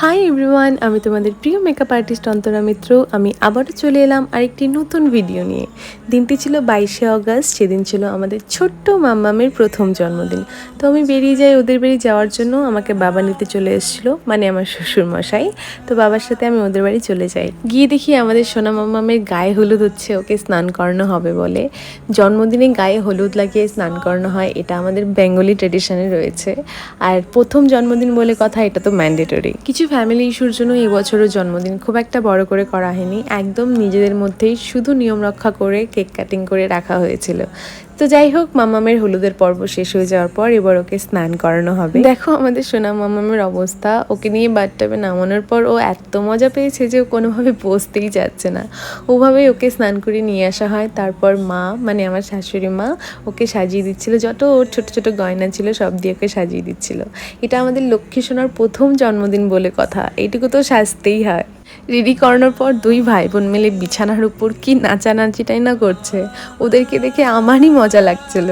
Hi everyone আমি তোমাদের প্রিয় মেকআপ আর্টিস্ট অন্তরা মিত্র। আমি আবারও চলে এলাম আরেকটি নতুন ভিডিও নিয়ে। দিনটি ছিল বাইশে অগস্ট, সেদিন ছিল আমাদের ছোট্ট মাম্মামের প্রথম জন্মদিন। তো আমি বেরিয়ে যাই ওদের বাড়ি যাওয়ার জন্য। আমাকে বাবা নিতে চলে এসেছিল মানে আমার শ্বশুর মশাই তো বাবার সাথে আমি ওদের বাড়ি চলে যাই। গিয়ে দেখি আমাদের সোনা মাম্মামের গায়ে হলুদ হচ্ছে, ওকে স্নান করানো হবে বলে। জন্মদিনে গায়ে হলুদ লাগিয়ে স্নান করানো হয়, এটা আমাদের বেঙ্গলি ট্রেডিশনে রয়েছে। আর প্রথম জন্মদিন বলে কথা, এটা তো ম্যান্ডেটরি কিছু ফ্যামিলি ইস্যুর জন্য এই বছরের জন্মদিন খুব একটা বড় করে করা হয়নি। একদম নিজেদের মধ্যেই শুধু নিয়ম রক্ষা করে কেক কাটিং করে রাখা হয়েছিল। তো যাই হোক, মামামের হলুদের পর্ব শেষ হয়ে যাওয়ার পর এবার ওকে স্নান করানো হবে। দেখো আমাদের সোনা মামামের অবস্থা, ওকে নিয়ে বাথটাবে নামানোর পর ও এত মজা পেয়েছে যে ও কোনোভাবে বসতেই যাচ্ছে না। ওভাবেই ওকে স্নান করে নিয়ে আসা হয়। তারপর মা মানে আমার শাশুড়ি মা, ওকে সাজিয়ে দিচ্ছিল। যত ওর ছোট ছোট গয়না ছিল, সব দিয়ে ওকে সাজিয়ে দিচ্ছিল। এটা আমাদের লক্ষ্মী সোনার প্রথম জন্মদিন বলে কথা। এইটুকু তো সাজতেই হয়। রেডি করানোর পর দুই ভাই বোন মিলে বিছানার উপর কি নাচানাচিটাই না করছে, ওদেরকে দেখে আমারই মজা লাগছিল।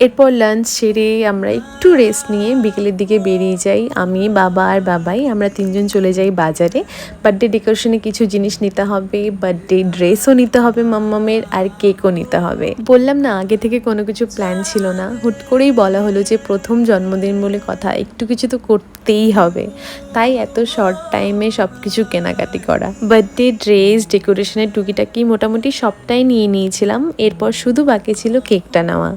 এরপর লাঞ্চ সেরে আমরা একটু রেস্ট নিয়ে বিকেলের দিকে বেরিয়ে যাই। আমি, বাবা আর বাবাই আমরা তিনজন চলে যাই বাজারে। বার্থডে ডেকোরেশনে কিছু জিনিস নিতে হবে বার্থডে ড্রেসও নিতে হবে মাম্মামের আর কেকও নিতে হবে। বললাম না, আগে থেকে কোনো কিছু প্ল্যান ছিল না। হুট করেই বলা হলো যে প্রথম জন্মদিন বলে কথা, একটু কিছু তো করতেই হবে। তাই এত শর্ট টাইমে সব কিছু কেনাকাটি করা। বার্থডে ড্রেস ডেকোরেশনের টুকিটাকি মোটামুটি সবটাই নিয়ে নিয়েছিলাম। এরপর শুধু বাকি ছিল কেকটা নেওয়া।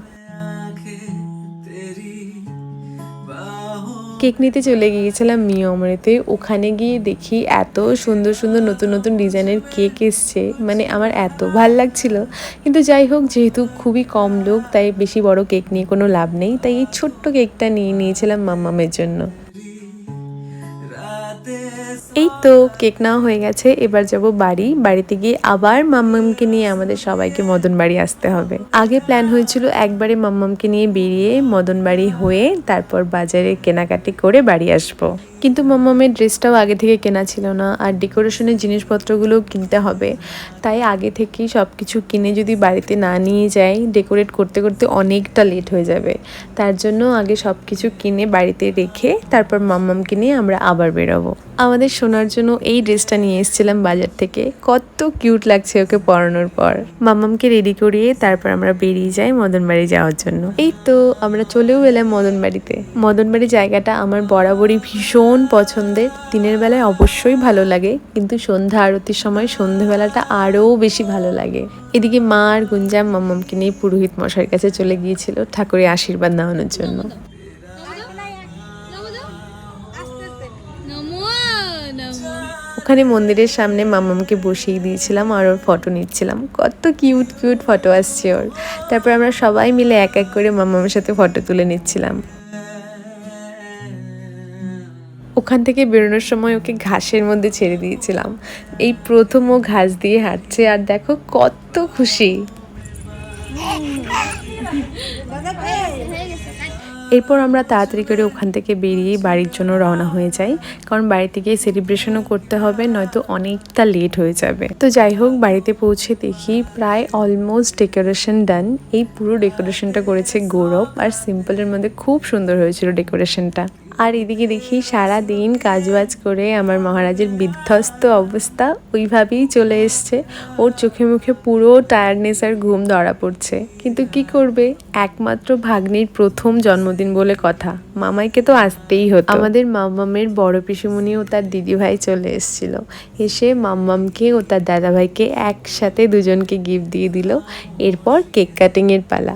কেক নিতে চলে গিয়েছিলাম মি অমৃতে ওখানে গিয়ে দেখি এত সুন্দর সুন্দর নতুন নতুন ডিজাইনের কেক এসছে। মানে আমার এত ভালো লাগছিল। কিন্তু যাই হোক, যেহেতু খুবই কম লোক, তাই বেশি বড় কেক নিয়ে কোনো লাভ নেই। তাই এই ছোট্ট কেকটা নিয়ে নিয়েছিলাম মাম্মামের জন্য। এই তো কেক নেওয়া হয়ে গেছে। এবার যাব বাড়ি। বাড়িতে গিয়ে আবার মাম্মামকে নিয়ে আমাদের সবাইকে মদন বাড়ি আসতে হবে। আগে প্ল্যান হয়েছিল একবারে মাম্মামকে নিয়ে বেরিয়ে মদন বাড়ি হয়ে তারপর বাজারে কেনাকাটি করে বাড়ি আসব। কিন্তু মাম্মামের ড্রেসটাও আগে থেকে কেনা ছিল না আর ডেকোরেশনের জিনিসপত্রগুলোও কিনতে হবে। তাই আগে থেকেই সব কিছু কিনে যদি বাড়িতে না নিয়ে যাই, ডেকোরেট করতে করতে অনেকটা লেট হয়ে যাবে। তার জন্য আগে সব কিছু কিনে বাড়িতে রেখে তারপর মাম্মামকে নিয়ে আমরা আবার বেরোবো। আমাদের শোনার জন্য এই ড্রেসটা নিয়ে এসেছিলাম বাজার থেকে। কত কিউট লাগছে ওকে পরানোর পর। মাম্মামকে রেডি করিয়ে তারপর আমরা বেরিয়ে যাই মদন বাড়ি যাওয়ার জন্য। এই তো আমরা চলেও এলাম মদন বাড়িতে মদন বাড়ি জায়গাটা আমার বরাবরই ভীষণ পছন্দের। দিনের বেলায় অবশ্যই ভালো লাগে, কিন্তু সন্ধ্যা আরতির সময় সন্ধ্যেবেলাটা আরও বেশি ভালো লাগে। এদিকে মা আর গুঞ্জাম মাম্মামকে নিয়ে পুরোহিত মশাইয়ের কাছে চলে গিয়েছিল ঠাকুরের আশীর্বাদ নেওয়ানোর জন্য। ওখানে মন্দিরের সামনে মামামকে বসিয়ে দিয়েছিলাম আর ওর ফটো নিচ্ছিলাম কত কিউট কিউট ফটো আসছে ওর তারপর আমরা সবাই মিলে এক এক করে মামামের সাথে ফটো তুলে নিচ্ছিলাম ওখান থেকে বেরোনোর সময় ওকে ঘাসের মধ্যে ছেড়ে দিয়েছিলাম এই প্রথম ও ঘাস দিয়ে হাঁটছে আর দেখো কত খুশি এরপর আমরা তাড়াতাড়ি করে ওখান থেকে বেরিয়ে বাড়ির জন্য রওনা হয়ে যাই, কারণ বাড়িতে গিয়ে সেলিব্রেশনও করতে হবে, নয়তো অনেকটা লেট হয়ে যাবে। তো যাই হোক, বাড়িতে পৌঁছে দেখি প্রায় অলমোস্ট ডেকোরেশন ডান এই পুরো ডেকোরেশনটা করেছে গৌরব, আর সিম্পলের মধ্যে খুব সুন্দর হয়েছিল ডেকোরেশনটা আর এদিকে দেখি সারা দিন কাজবাজ করে আমার মহারাজের বিধ্বস্ত অবস্থা ওইভাবেই চলে এসছে। ওর চোখে মুখে পুরো টায়ার্ডনেস আর ঘুম ধরা পড়ছে। কিন্তু কি করবে? একমাত্র ভাগ্নির প্রথম জন্মদিন বলে কথা। মামাইকে তো আসতেই হতো। আমাদের মাম্মামের বড় পিসুমণি ও তার দিদিভাই চলে এসেছিল। এসে মাম্মামকে ও তার দাদাভাইকে একসাথে দুজনকে গিফট দিয়ে দিল। এরপর কেক কাটিংয়ের পালা।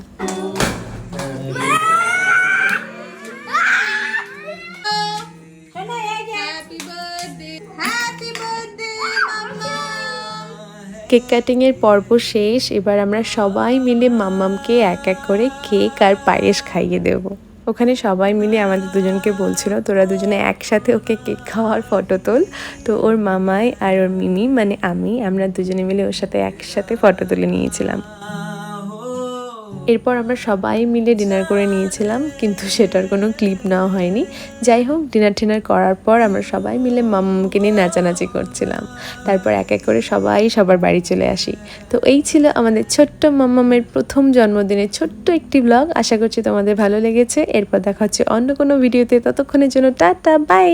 কেক কাটিংয়ের পর্ব শেষ, এবার আমরা সবাই মিলে মাম্মামকে এক এক করে কেক আর পায়েস খাইয়ে দেব। ওখানে সবাই মিলে আমাদের দুজনকে বলছিল, তোরা দুজনে একসাথে ওকে কেক খাওয়ার ফটো তোল। তো ওর মামাই আর ওর মিমি মানে আমি, আমরা দুজনে মিলে ওর সাথে একসাথে ফটো তুলে নিয়েছিলাম। এরপর আমরা সবাই মিলে ডিনার করে নিয়েছিলাম, কিন্তু সেটার কোনো ক্লিপ নেওয়া হয়নি। যাই হোক ডিনার টিনার করার পর আমরা সবাই মিলে মাম্মামকে নিয়ে নাচানাচি করছিলাম। তারপর এক এক করে সবাই সবার বাড়ি চলে আসি। তো এই ছিল আমাদের ছোট্ট মাম্মামের প্রথম জন্মদিনের ছোট্ট একটি ব্লগ আশা করছি তোমাদের ভালো লেগেছে। এরপর দেখা হচ্ছে অন্য কোনো ভিডিওতে ততক্ষণের জন্য টাটা বাই